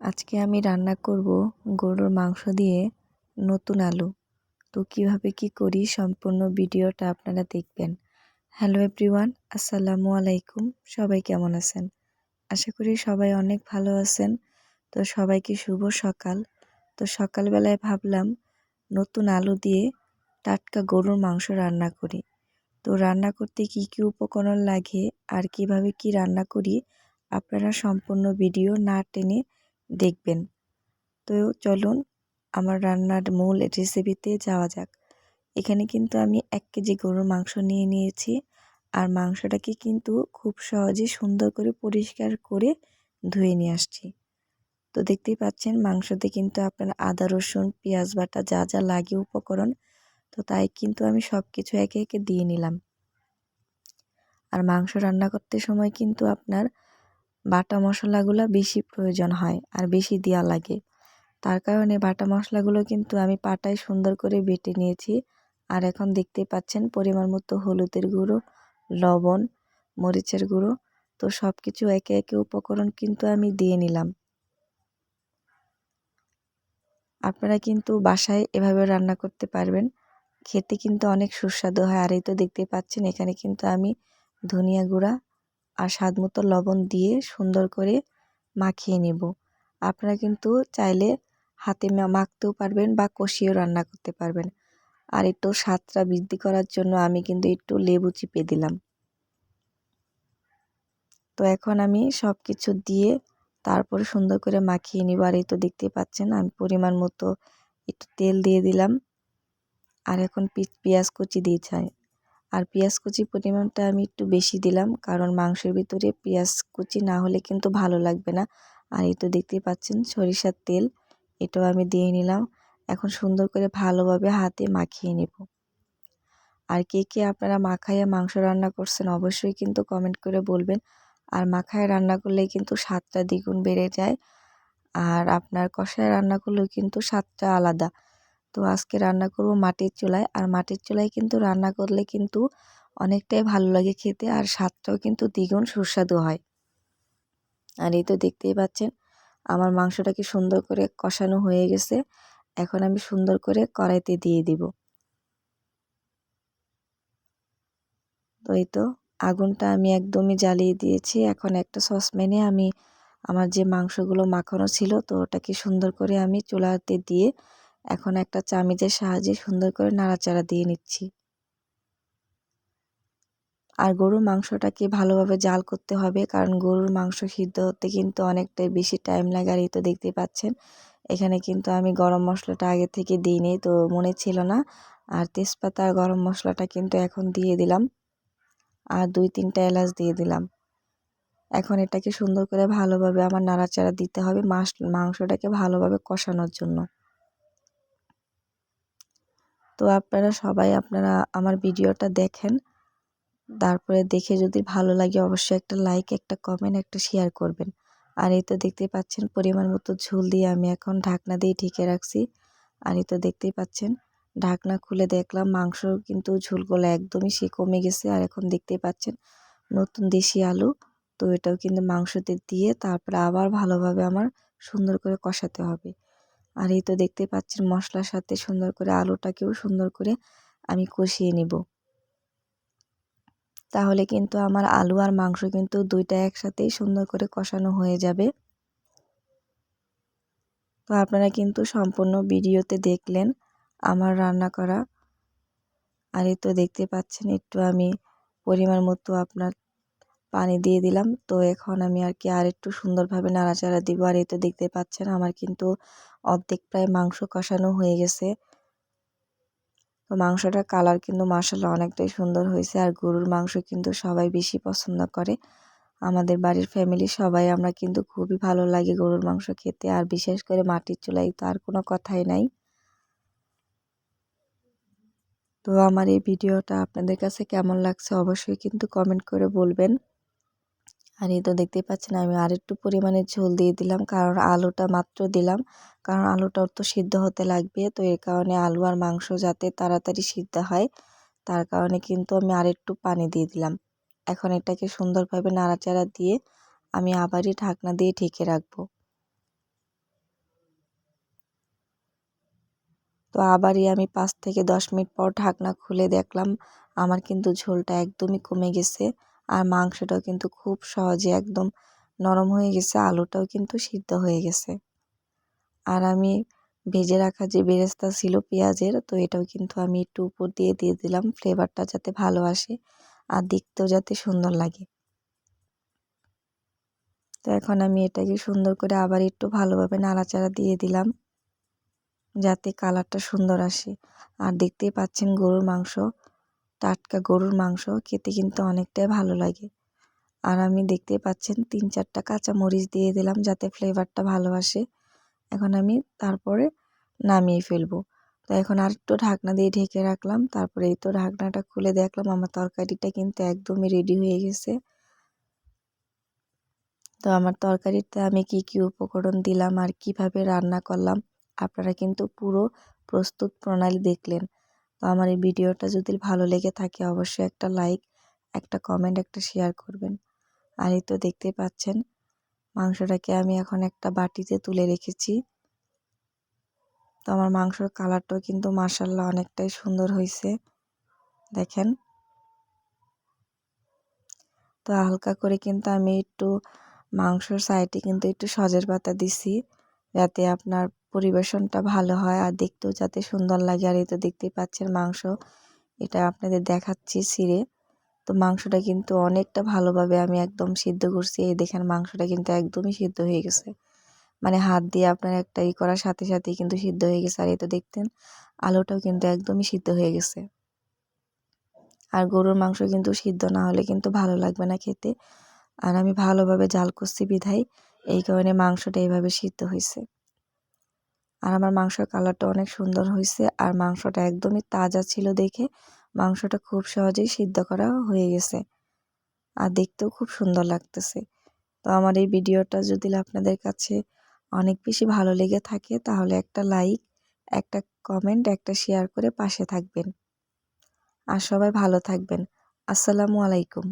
আজকে আমি রান্না করব গরুর মাংস দিয়ে নতুন আলু। তো কীভাবে কি করি সম্পূর্ণ ভিডিওটা আপনারা দেখবেন। হ্যালো এভরিওয়ান, আসসালামু আলাইকুম। সবাই কেমন আছেন? আশা করি সবাই অনেক ভালো আছেন। তো সবাইকে শুভ সকাল। তো সকালবেলায় ভাবলাম নতুন আলু দিয়ে টাটকা গরুর মাংস রান্না করি। তো রান্না করতে কি কি উপকরণ লাগে আর কীভাবে কি রান্না করি আপনারা সম্পূর্ণ ভিডিও না টেনে দেখবেন। তো চলুন আমার রান্নার মূল রেসিপিতে যাওয়া যাক। এখানে কিন্তু আমি এক কেজি গরুর মাংস নিয়ে নিয়েছি। আর মাংসটাকে কিন্তু খুব সহজে সুন্দর করে পরিষ্কার করে ধুয়ে নিয়ে আসছি। তো দেখতেই পাচ্ছেন মাংসতে কিন্তু আপনার আদা, রসুন, পেঁয়াজ বাটা যা যা লাগে উপকরণ। তো তাই কিন্তু আমি সব কিছু একে একে দিয়ে নিলাম। আর মাংস রান্না করতে সময় কিন্তু আপনার বাটা মশলাগুলো বেশি প্রয়োজন হয় আর বেশি দেওয়া লাগে। তার কারণে বাটা মশলাগুলো কিন্তু আমি পাটায় সুন্দর করে বেটে নিয়েছি। আর এখন দেখতেই পাচ্ছেন পরিমাণ মতো হলুদের গুঁড়ো, লবণ, মরিচের গুঁড়ো, তো সব কিছু একে একে উপকরণ কিন্তু আমি দিয়ে নিলাম। আপনারা কিন্তু বাসায় এভাবে রান্না করতে পারবেন। খেতে কিন্তু অনেক সুস্বাদু হয়। আর এই তো দেখতেই পাচ্ছেন এখানে কিন্তু আমি ধনিয়া গুঁড়া আর স্বাদ মতো লবণ দিয়ে সুন্দর করে মাখিয়ে নেব। আপনারা কিন্তু চাইলে হাতে মাখতেও পারবেন বা কষিয়েও রান্না করতে পারবেন। আর একটু স্বাদটা বৃদ্ধি করার জন্য আমি কিন্তু একটু লেবু চিপে দিলাম। তো এখন আমি সব কিছু দিয়ে তারপরে সুন্দর করে মাখিয়ে নিব। আর এই তো দেখতে পাচ্ছেন আমি পরিমাণ মতো একটু তেল দিয়ে দিলাম। আর এখন পেঁয়াজ কুচি দিয়ে চাই। আর পেঁয়াজ কুচি পরিমাণটা আমি একটু বেশি দিলাম, কারণ মাংসের ভিতরে পেঁয়াজ কুচি না হলে কিন্তু ভালো লাগবে না। আর এই তো দেখতেই পাচ্ছেন সরিষার তেল, এটাও আমি দিয়ে নিলাম। এখন সুন্দর করে ভালোভাবে হাতে মাখিয়ে নেব। আর কে কে আপনারা মাখাইয়া মাংস রান্না করছেন অবশ্যই কিন্তু কমেন্ট করে বলবেন। আর মাখায় রান্না করলে কিন্তু স্বাদটা দ্বিগুণ বেড়ে যায়, আর আপনার কষায় রান্না করলেও কিন্তু স্বাদটা আলাদা। তো আজকে রান্না করব মাটির চুলায়। আর মাটির চুলায় কিন্তু রান্না করলে কিন্তু অনেকটাই ভালো লাগে খেতে আর স্বাদটাও কিন্তু দ্বিগুণ সুস্বাদু হয়। আর এই তো দেখতেই পাচ্ছেন, আমার মাংসটাকে সুন্দর করে কষানো হয়ে গেছে। এখন আমি সুন্দর করে কড়াইতে দিয়ে দিব। তো এই তো আগুনটা আমি একদমই জ্বালিয়ে দিয়েছি। এখন একটা সসপ্যানে আমি আমার যে মাংসগুলো মাখানো ছিল তো ওটাকে সুন্দর করে আমি চুলাতে দিয়ে এখন একটা চামিচের সাহায্যে সুন্দর করে নাড়াচাড়া দিয়ে নিচ্ছি। আর গরুর মাংসটাকে ভালোভাবে জাল করতে হবে, কারণ গরুর মাংস সিদ্ধ হতে কিন্তু অনেকটাই বেশি টাইম লাগে। আর এই তো দেখতে পাচ্ছেন, এখানে কিন্তু আমি গরম মশলাটা আগে থেকে দিইনি, তো মনে ছিল না। আর তেজপাতা আর গরম মশলাটা কিন্তু এখন দিয়ে দিলাম। আর দুই তিনটা এলাচ দিয়ে দিলাম। এখন এটাকে সুন্দর করে ভালোভাবে আমার নাড়াচাড়া দিতে হবে মাংসটাকে ভালোভাবে কষানোর জন্য। তো আপনারা সবাই আপনারা আমার ভিডিওটা দেখেন। তারপরে দেখে যদি ভালো লাগে অবশ্যই একটা লাইক একটা কমেন্ট একটা শেয়ার করবেন। আর এই তো দেখতেই পাচ্ছেন পরিমাণ মতো ঝোল দিয়ে আমি এখন ঢাকনা দিয়ে ঢেকে রাখছি। আর এই তো দেখতেই পাচ্ছেন ঢাকনা খুলে দেখলাম মাংস কিন্তু ঝোলগুলো একদমই সে কমে গেছে। আর এখন দেখতেই পাচ্ছেন নতুন দেশি আলু, তো এটাও কিন্তু মাংসতে দিয়ে তারপরে আবার ভালোভাবে আমার সুন্দর করে কষাতে হবে। আর এই তো দেখতে পাচ্ছেন মশলার সাথে সুন্দর করে আলুটাকেও সুন্দর করে আমি কষিয়ে নিব। তাহলে কিন্তু আমার আলু আর মাংস কিন্তু দুইটা একসাথেই সুন্দর করে কষানো হয়ে যাবে। তো আপনারা কিন্তু সম্পূর্ণ ভিডিওতে দেখলেন আমার রান্না করা। আর এই তো দেখতে পাচ্ছেন একটু আমি পরিমাণ মতো আপনার পানি দিয়ে দিলাম। তো এখন আমি আর কি আর একটু সুন্দরভাবে নাড়াচাড়া দিব। আর এই তো দেখতে পাচ্ছেন আমার কিন্তু অর্ধেক প্রায় মাংস কষানো হয়ে গেছে। তো মাংসটার কালার কিন্তু মাসাল্লাহ অনেকটাই সুন্দর হয়েছে। আর গরুর মাংস কিন্তু সবাই বেশি পছন্দ করে। আমাদের বাড়ির ফ্যামিলি সবাই আমরা কিন্তু খুবই ভালো লাগে গরুর মাংস খেতে। আর বিশেষ করে মাটির চুলাই তো আর কোনো কথাই নাই। তো আমার এই ভিডিওটা আপনাদের কাছে কেমন লাগছে অবশ্যই কিন্তু কমেন্ট করে বলবেন। আর এই তো দেখতেই পাচ্ছেন, আমি আর একটু পরিমাণে ঝোল দিয়ে দিলাম, কারণ আলুটা মাত্র দিলাম। কারণ আলুটা তো সিদ্ধ হতে লাগবে, তো এর কারণে আলু আর মাংস যাতে তাড়াতাড়ি সিদ্ধ হয়, তার কারণে কিন্তু আমি আর একটু পানি দিয়ে দিলাম। এখন এটাকে সুন্দরভাবে নাড়াচাড়া দিয়ে আমি আবারই ঢাকনা দিয়ে ঢেকে রাখব। তো আবারই আমি পাঁচ থেকে দশ মিনিট পর ঢাকনা খুলে দেখলাম, আমার কিন্তু ঝোলটা একদমই কমে গেছে। আর মাংসটাও কিন্তু খুব সহজে একদম নরম হয়ে গেছে, আলুটাও কিন্তু সিদ্ধ হয়ে গেছে। আর আমি ভেজে রাখা যে বেরেস্তা ছিল পেঁয়াজের, তো এটাও কিন্তু আমি একটু উপর দিয়ে দিয়ে দিলাম, ফ্লেভারটা যাতে ভালো আসে আর দেখতেও যাতে সুন্দর লাগে। তো এখন আমি এটাকে সুন্দর করে আবার একটু ভালোভাবে নাড়াচাড়া দিয়ে দিলাম, যাতে কালারটা সুন্দর আসে। আর দেখতেই পাচ্ছেন গরুর মাংস টাটকা গরুর মাংস খেতে কিন্তু অনেকটাই ভালো লাগে। আর আমি দেখতেই পাচ্ছেন তিন চারটা কাঁচা মরিচ দিয়ে দিলাম যাতে ফ্লেভারটা ভালো আসে এখন আমি তারপরে নামিয়ে ফেলব। তো এখন আর একটু ঢাকনা দিয়ে ঢেকে রাখলাম, তারপরে এই তো ঢাকনাটা খুলে দেখলাম আমার তরকারিটা কিন্তু একদমই রেডি হয়ে গেছে। তো আমার তরকারিতে আমি কি কি উপকরণ দিলাম আর কীভাবে রান্না করলাম, আপনারা কিন্তু পুরো প্রস্তুত প্রণালী দেখলেন। তো আমার এই ভিডিওটা যদি ভালো লেগে থাকে অবশ্যই একটা লাইক, একটা কমেন্ট, একটা শেয়ার করবেন। আর এই তো দেখতে পাচ্ছেন, মাংসটাকে আমি এখন একটা বাটিতে তুলে রেখেছি। তো আমার মাংসর কালারটাও কিন্তু মার্শাল্লাহ অনেকটাই সুন্দর হয়েছে দেখেন। তো হালকা করে কিন্তু আমি একটু মাংসর সাইডে কিন্তু একটু সজের পাতা দিছি, যাতে আপনার পরিবেশনটা ভালো হয় আর দেখতেও যাতে সুন্দর লাগে। আর এই তো দেখতেই পাচ্ছেন মাংস। এটা আপনাদের দেখাচ্ছি ছিঁড়ে তো মাংসটা কিন্তু অনেকটা ভালোভাবে আমি একদম সিদ্ধ করছি। এই দেখেন মাংসটা কিন্তু একদমই সিদ্ধ হয়ে গেছে। মানে হাত দিয়ে আপনার একটা ই করার সাথে সাথেই কিন্তু সিদ্ধ হয়ে গেছে। আর এই তো দেখতেন আলুটাও কিন্তু একদমই সিদ্ধ হয়ে গেছে। আর গরুর মাংস কিন্তু সিদ্ধ না হলে কিন্তু ভালো লাগবে না খেতে। আর আমি ভালোভাবে জাল করছি বিধাই এই কারণে মাংসটা এইভাবে সিদ্ধ হয়েছে আর আমার মাংসের কালারটা অনেক সুন্দর হয়েছে আর মাংসটা একদমই তাজা ছিল দেখে মাংসটা খুব সহজেই সিদ্ধ করা হয়ে গেছে। আর দেখতেও খুব সুন্দর লাগতেছে। তো আমার এই ভিডিওটা যদি আপনাদের কাছে অনেক বেশি ভালো লেগে থাকে, তাহলে একটা লাইক, একটা কমেন্ট, একটা শেয়ার করে পাশে থাকবেন। আর সবাই ভালো থাকবেন। আসসালামু আলাইকুম।